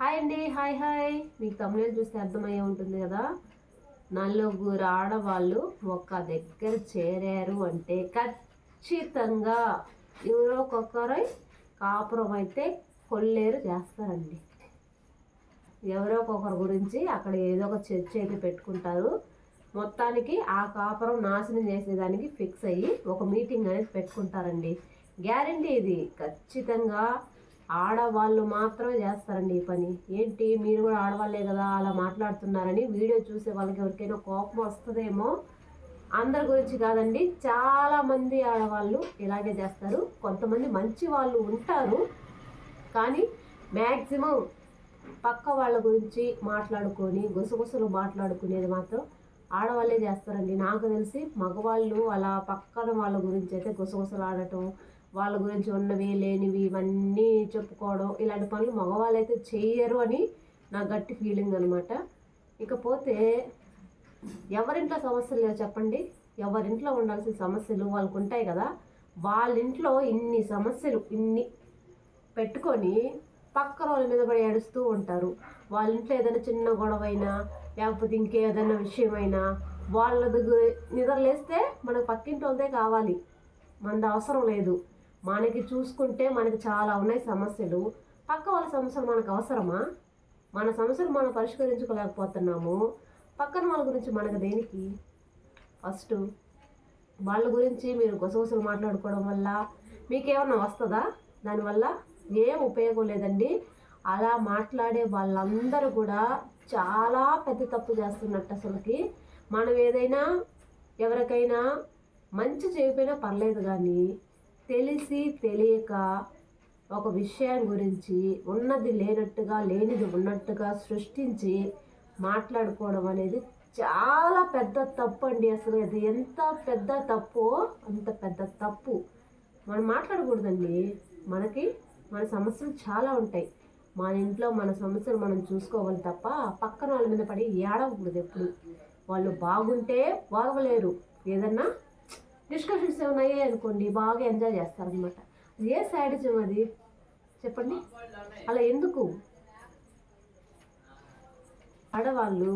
Hi అండి hi hi. మీకు తమిళ చూస్తే అర్థమయ్యే ఉంటుంది కదా? నలుగురు ఆడవాళ్ళు ఒక దగ్గర చేరారు అంటే ఖచ్చితంగా ఎవరో ఒక్కొక్కరై కాపురం అయితే కొల్లేరు చేస్తారండి. ఎవరో ఒక్కొక్కరి గురించి అక్కడ ఏదో ఒక చర్చ అయితే పెట్టుకుంటారు. మొత్తానికి ఆ కాపురం నాశనం చేసేదానికి ఫిక్స్ అయ్యి ఒక మీటింగ్ అనేది పెట్టుకుంటారండి. గ్యారంటీ ఇది. ఖచ్చితంగా ఆడవాళ్ళు మాత్రమే చేస్తారండి ఈ పని. ఏంటి? మీరు కూడా ఆడవాళ్ళే కదా అలా మాట్లాడుతున్నారని వీడియో చూసే వాళ్ళకి ఎవరికైనా కోపం వస్తుందేమో? అందరి గురించి కాదండి చాలామంది ఆడవాళ్ళు ఇలాగే చేస్తారు. కొంతమంది మంచి వాళ్ళు ఉంటారు. కానీ మ్యాక్సిమం పక్క వాళ్ళ గురించి మాట్లాడుకొని గుసగుసలు మాట్లాడుకునేది మాత్రం ఆడవాళ్ళే చేస్తారండి. నాకు తెలిసి మగవాళ్ళు అలా పక్కన వాళ్ళ గురించి అయితే గుసగుసలు ఆడటం వాళ్ళ గురించి ఉన్నవి లేనివి ఇవన్నీ చెప్పుకోవడం ఇలాంటి పనులు మగవాళ్ళు అయితే చేయరు అని నా గట్టి ఫీలింగ్ అనమాట ఇకపోతే ఎవరింట్లో సమస్యలు లేవు చెప్పండి. ఎవరింట్లో ఉండాల్సిన సమస్యలు వాళ్ళకు ఉంటాయి కదా. వాళ్ళ ఇంట్లో ఇన్ని సమస్యలు ఇన్ని పెట్టుకొని పక్క వాళ్ళ మీద పడి ఏడుస్తూ ఉంటారు. వాళ్ళ ఇంట్లో ఏదైనా చిన్న గొడవ అయినా లేకపోతే ఇంకేదైనా విషయమైనా వాళ్ళ దగ్గర నిద్రలేస్తే మనకు పక్కింటి వాళ్ళదే కావాలి. మనది అవసరం లేదు. మనకి చూసుకుంటే మనకి చాలా ఉన్నాయి సమస్యలు. పక్క వాళ్ళ సమస్యలు మనకు అవసరమా? మన సమస్యలు మనం పరిష్కరించుకోలేకపోతున్నాము. పక్కన వాళ్ళ గురించి మనకు దేనికి? ఫస్ట్ వాళ్ళ గురించి మీరు గొసగుసలు మాట్లాడుకోవడం వల్ల మీకేమన్నా వస్తుందా? దానివల్ల ఏం ఉపయోగం లేదండి. అలా మాట్లాడే వాళ్ళందరూ కూడా చాలా పెద్ద తప్పు చేస్తున్నట్టు అసలుకి. మనం ఏదైనా ఎవరికైనా మంచి చేయకపోయినా పర్లేదు కానీ తెలిసి తెలియక ఒక విషయం గురించి ఉన్నది లేనట్టుగా లేనిది ఉన్నట్టుగా సృష్టించి మాట్లాడుకోవడం అనేది చాలా పెద్ద తప్పు అండి అసలు. అది ఎంత పెద్ద తప్పో అంత పెద్ద తప్పు. మనం మాట్లాడకూడదండి. మనకి మన సమస్యలు చాలా ఉంటాయి. మన ఇంట్లో మన సమస్యలు మనం చూసుకోవాలి తప్ప పక్కన వాళ్ళ మీద పడి ఏడవకూడదు ఎప్పుడు. వాళ్ళు బాగుంటే బాగలేరు. ఏదన్నా డిస్కషన్స్ ఏమన్నాయే అనుకోండి బాగా ఎంజాయ్ చేస్తారనమాట ఏ సైడిజం అది? చెప్పండి. అలా ఎందుకు? ఆడవాళ్ళు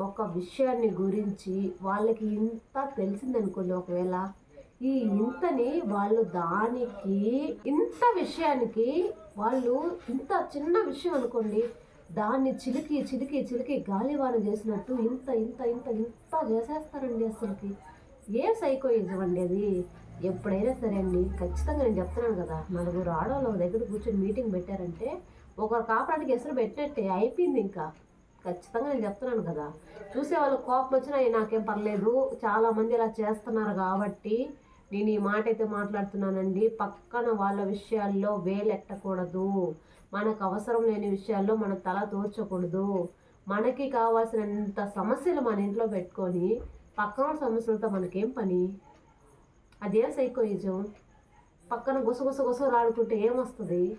ఒక విషయాన్ని గురించి వాళ్ళకి ఇంత తెలిసిందనుకోండి ఒకవేళ ఈ ఇంతని వాళ్ళు దానికి ఇంత విషయానికి వాళ్ళు ఇంత చిన్న విషయం అనుకోండి దాన్ని చిలికి చిలికి చిలికి గాలివాన చేసినట్టు ఇంత ఇంత ఇంత ఇంత చేసేస్తారండి అసలుకి. ఏ సైకోయిజం అండి అది? ఎప్పుడైనా సరే అండి ఖచ్చితంగా నేను చెప్తున్నాను కదా నలుగురు ఆడవాళ్ళు ఒక దగ్గర కూర్చొని మీటింగ్ పెట్టారంటే ఒకరు కాపడానికి ఎసరు పెట్టినట్టే అయిపోయింది ఇంకా. ఖచ్చితంగా నేను చెప్తున్నాను కదా. చూసే వాళ్ళకి కోపం వచ్చినా నాకేం పర్లేదు చాలామంది ఇలా చేస్తున్నారు కాబట్టి నేను ఈ మాట అయితే మాట్లాడుతున్నానండి పక్కన వాళ్ళ విషయాల్లో వేలెట్టకూడదు. మనకు అవసరం లేని విషయాల్లో మన తల తోర్చకూడదు మనకి కావాల్సినంత సమస్యలు మన ఇంట్లో పెట్టుకొని పక్కన సమస్యలతో మనకేం పని? అదేం సైకోయిజం. పక్కన గుసగుస గుసలాడుకుంటే ఏమొస్తుంది?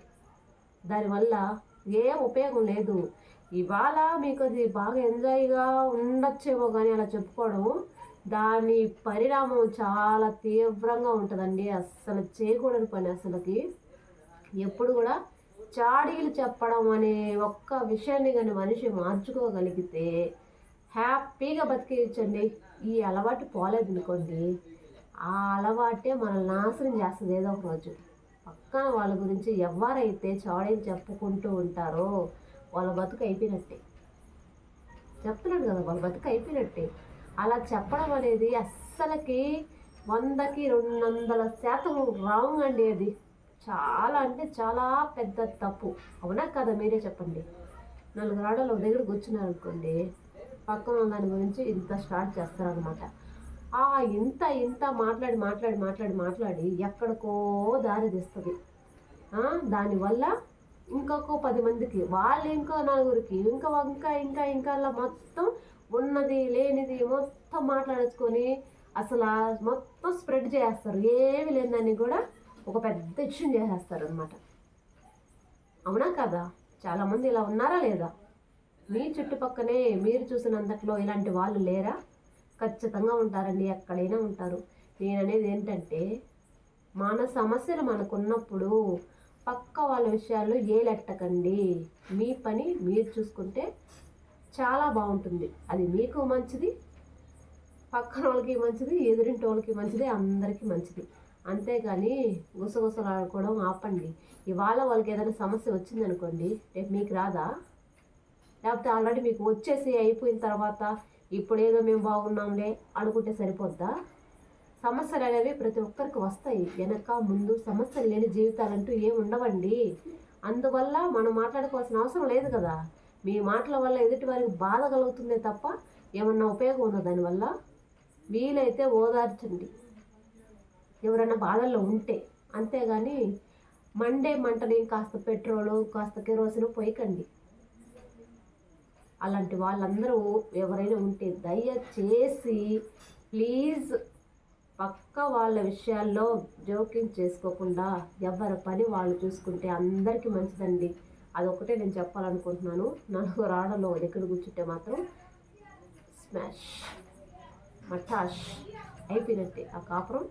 దానివల్ల ఏం ఉపయోగం లేదు. ఇవాళ మీకు అది బాగా ఎంజాయ్గా ఉండొచ్చేమో కానీ అలా చెప్పుకోవడం దాని పరిణామం చాలా తీవ్రంగా ఉంటుందండి. అస్సలు చేయకూడని పని అసలుకి ఎప్పుడు కూడా చాడీలు చెప్పడం అనే ఒక్క విషయాన్ని కానీ మనిషి మార్చుకోగలిగితే హ్యాపీగా బతికేయచ్చండి. ఈ అలవాటు పోలేదు అనుకోండి ఆ అలవాటే మనల్ని నాశనం చేస్తుంది ఏదో ఒక రోజు. పక్కన వాళ్ళ గురించి ఎవరైతే చాడీలు చెప్పుకుంటూ ఉంటారో వాళ్ళ బతుకు అయిపోయినట్టే. చెప్తున్నాను కదా వాళ్ళ బతుకు అయిపోయినట్టే. అలా చెప్పడం అనేది అస్సలకి వందకి రెండు వందల శాతం రాంగ్ అండి అది. చాలా అంటే చాలా పెద్ద తప్పు. అవునా కదా మీరే చెప్పండి. నలుగురు ఆడలు ఒక దగ్గర కూర్చున్నారు పక్కన దాని గురించి ఇంత స్టార్ట్ చేస్తారనమాట ఆ ఇంత ఇంత మాట్లాడి మాట్లాడి మాట్లాడి మాట్లాడి ఎక్కడికో దారి తీస్తుంది. దానివల్ల ఇంకొక పది మందికి వాళ్ళు ఇంకో నలుగురికి ఇంకా ఇంకా ఇంకా ఇంకా అలా మొత్తం ఉన్నది లేనిది మొత్తం మాట్లాడేసుకొని అసలు మొత్తం స్ప్రెడ్ చేస్తారు ఏమి లేదని కూడా ఒక పెద్ద ఇష్యూ చేసేస్తారు అనమాట అవునా కదా? చాలామంది ఇలా ఉన్నారా లేదా? మీ చుట్టుపక్కనే మీరు చూసినంతట్లో ఇలాంటి వాళ్ళు లేరా? ఖచ్చితంగా ఉంటారండి ఎక్కడైనా ఉంటారు. నేననేది ఏంటంటే మన సమస్యలు మనకున్నప్పుడు పక్క వాళ్ళ విషయాల్లో ఏలెట్టకండి. మీ పని మీరు చూసుకుంటే చాలా బాగుంటుంది. అది మీకు మంచిది పక్కన వాళ్ళకి మంచిది ఎదురింటి వాళ్ళకి మంచిది అందరికీ మంచిది. అంతేగాని గుసగుసలాడుకోవడం ఆపండి. ఇవాళ వాళ్ళకి ఏదైనా సమస్య వచ్చిందనుకోండి రేపు మీకు రాదా? లేకపోతే ఆల్రెడీ మీకు వచ్చేసి అయిపోయిన తర్వాత ఇప్పుడు ఏదో మేము బాగున్నాంలే అనుకుంటే సరిపోద్దా? సమస్యలు అనేవి ప్రతి ఒక్కరికి వస్తాయి. వెనక ముందు సమస్యలు లేని జీవితాలంటూ ఏమి ఉండవండి. అందువల్ల మనం మాట్లాడుకోవాల్సిన అవసరం లేదు కదా. మీ మాటల వల్ల ఎదుటి వారికి బాధ కలుగుతుందే తప్ప ఏమన్నా ఉపయోగం ఉందా దానివల్ల? వీలైతే ఓదార్చండి. ఎవరైనా బాధల్లో ఉంటే. అంతేగాని మండే మంటని కాస్త పెట్రోలు కాస్త కెరోసిన్ పోయకండి. అలాంటి వాళ్ళందరూ ఎవరైనా ఉంటే దయచేసి ప్లీజ్ పక్క వాళ్ళ విషయాల్లో జోక్యం చేసుకోకుండా ఎవరి పని వాళ్ళు చూసుకుంటే అందరికీ మంచిదండి. అదొకటే నేను చెప్పాలనుకుంటున్నాను. నలుగురు రాడలో దగ్గర కూర్చుంటే మాత్రం స్మాష్ మటాష్ అయిపోయినట్టే ఆ కాపురం.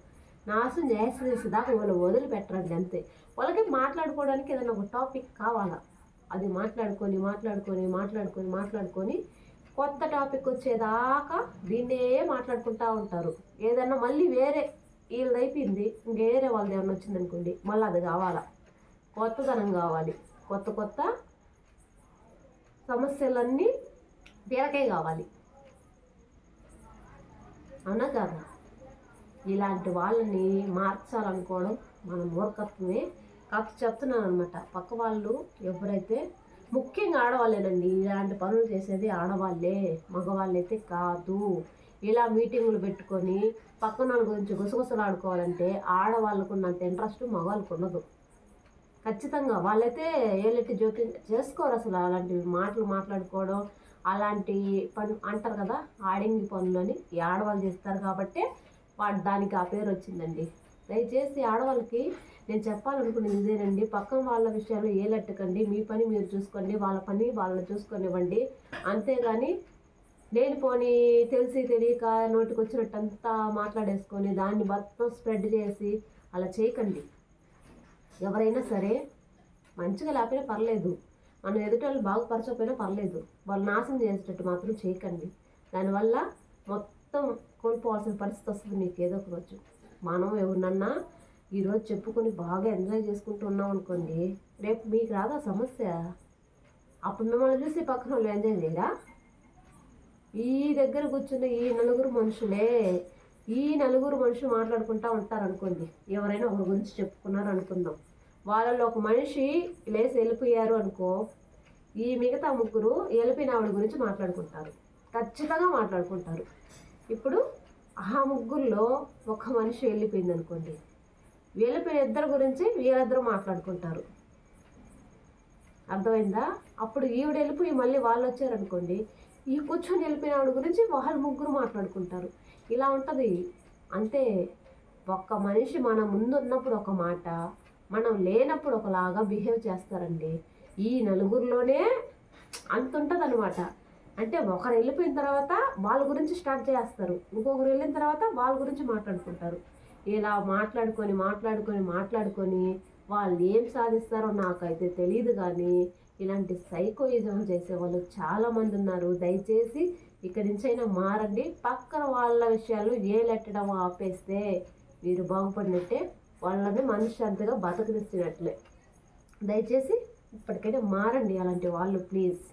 నాశనం చేసేసి దాకా వాళ్ళు వదిలిపెట్టరండి అంతే. వాళ్ళకి మాట్లాడుకోవడానికి ఏదైనా ఒక టాపిక్ కావాలా? అది మాట్లాడుకొని మాట్లాడుకొని మాట్లాడుకొని మాట్లాడుకొని కొత్త టాపిక్ వచ్చేదాకా దీన్నే మాట్లాడుకుంటూ ఉంటారు. ఏదన్నా మళ్ళీ వేరే వీళ్ళది అయిపోయింది వేరే వాళ్ళది ఏమన్నా వచ్చింది అనుకోండి మళ్ళీ అది కావాలా? కొత్తదనం కావాలి. కొత్త కొత్త సమస్యలన్నీ వీళ్ళకే కావాలి. అవునా కదా? ఇలాంటి వాళ్ళని మార్చాలనుకోవడం మన మూర్ఖత్వమే. కాబట్టి చెప్తున్నాను అనమాట పక్క వాళ్ళు ఎవరైతే ముఖ్యంగా ఆడవాళ్ళేనండి ఇలాంటి పనులు చేసేది ఆడవాళ్ళే మగవాళ్ళైతే కాదు. ఇలా మీటింగులు పెట్టుకొని పక్కన వాళ్ళ గురించి గుసగుసలు ఆడుకోవాలంటే ఆడవాళ్ళకు ఉన్నంత ఇంట్రెస్ట్ మగవాళ్ళకు ఉండదు. ఖచ్చితంగా వాళ్ళైతే ఏలెట్టి జోక్యం చేసుకోరు అసలు అలాంటి మాటలు మాట్లాడుకోవడం అలాంటి పని అంటారు కదా ఆడింగి పనులు అని ఈ ఆడవాళ్ళు చేస్తారు కాబట్టి వాడు దానికి ఆ పేరు వచ్చిందండి. దయచేసి ఆడవాళ్ళకి నేను చెప్పాలనుకునేది ఇదేనండి పక్కన వాళ్ళ విషయాలు ఏలెట్టకండి. మీ పని మీరు చూసుకోండి. వాళ్ళ పని వాళ్ళని చూసుకొనివ్వండి. అంతేగాని లేనిపోని తెలిసి తెలియక నోటికి వచ్చినట్టంతా మాట్లాడేసుకొని దాన్ని మొత్తం స్ప్రెడ్ చేసి అలా చేయకండి. ఎవరైనా సరే మంచిగా లేకపోయినా పర్లేదు. మనం ఎదుటి వాళ్ళు బాగుపరచకపోయినా పర్లేదు. వాళ్ళు నాశనం చేసేటట్టు మాత్రం చేయకండి. దానివల్ల మొత్తం కోల్పోవాల్సిన పరిస్థితి వస్తుంది మీకు ఏదో ఒక రోజు. మనం ఎవరినన్నా ఈరోజు చెప్పుకొని బాగా ఎంజాయ్ చేసుకుంటూ ఉన్నాం అనుకోండి రేపు మీకు రాదా సమస్య? అప్పుడు మిమ్మల్ని చూసి పక్కన వాళ్ళు ఎంజాయ్ చేయరా? ఈ దగ్గర కూర్చున్న ఈ నలుగురు మనుషులే ఈ నలుగురు మనుషులు మాట్లాడుకుంటూ ఉంటారు అనుకోండి ఎవరైనా ఒకరి గురించి చెప్పుకున్నారు అనుకుందాం. వాళ్ళలో ఒక మనిషి లేచి వెళ్ళిపోయారు అనుకో ఈ మిగతా ముగ్గురు వెళ్ళిపోయిన ఆవిడ గురించి మాట్లాడుకుంటారు. ఖచ్చితంగా మాట్లాడుకుంటారు. ఇప్పుడు ఆ ముగ్గురులో ఒక మనిషి వెళ్ళిపోయింది అనుకోండి వెళ్ళిపోయిన ఇద్దరు గురించి వీళ్ళిద్దరు మాట్లాడుకుంటారు. అర్థమైందా? అప్పుడు ఈవిడ వెళ్ళిపోయి మళ్ళీ వాళ్ళు వచ్చారనుకోండి ఈ కూర్చొని వెళ్ళిపోయిన ఆవిడ గురించి వాళ్ళు ముగ్గురు మాట్లాడుకుంటారు. ఇలా ఉంటుంది. అంతే ఒక్క మనిషి మన ముందు ఉన్నప్పుడు ఒక మాట మనం లేనప్పుడు ఒకలాగా బిహేవ్ చేస్తారండి. ఈ నలుగురిలోనే అంత ఉంటుంది అనమాట అంటే ఒకరు వెళ్ళిపోయిన తర్వాత వాళ్ళ గురించి స్టార్ట్ చేస్తారు. ఇంకొకరు వెళ్ళిన తర్వాత వాళ్ళ గురించి మాట్లాడుకుంటారు. ఇలా మాట్లాడుకొని మాట్లాడుకొని మాట్లాడుకొని వాళ్ళు ఏం సాధిస్తారో నాకైతే తెలియదు కానీ ఇలాంటి సైకోయిజం చేసే వాళ్ళు చాలామంది ఉన్నారు. దయచేసి ఇక్కడి నుంచైనా మారండి. పక్కన వాళ్ళ విషయాలు ఏలెట్టడం ఆపేస్తే మీరు బాగుపడినట్టే వాళ్ళని మనశ్శాంతిగా బతకనిస్తున్నట్లే దయచేసి ఇప్పటికైనా మారండి అలాంటి వాళ్ళు ప్లీజ్.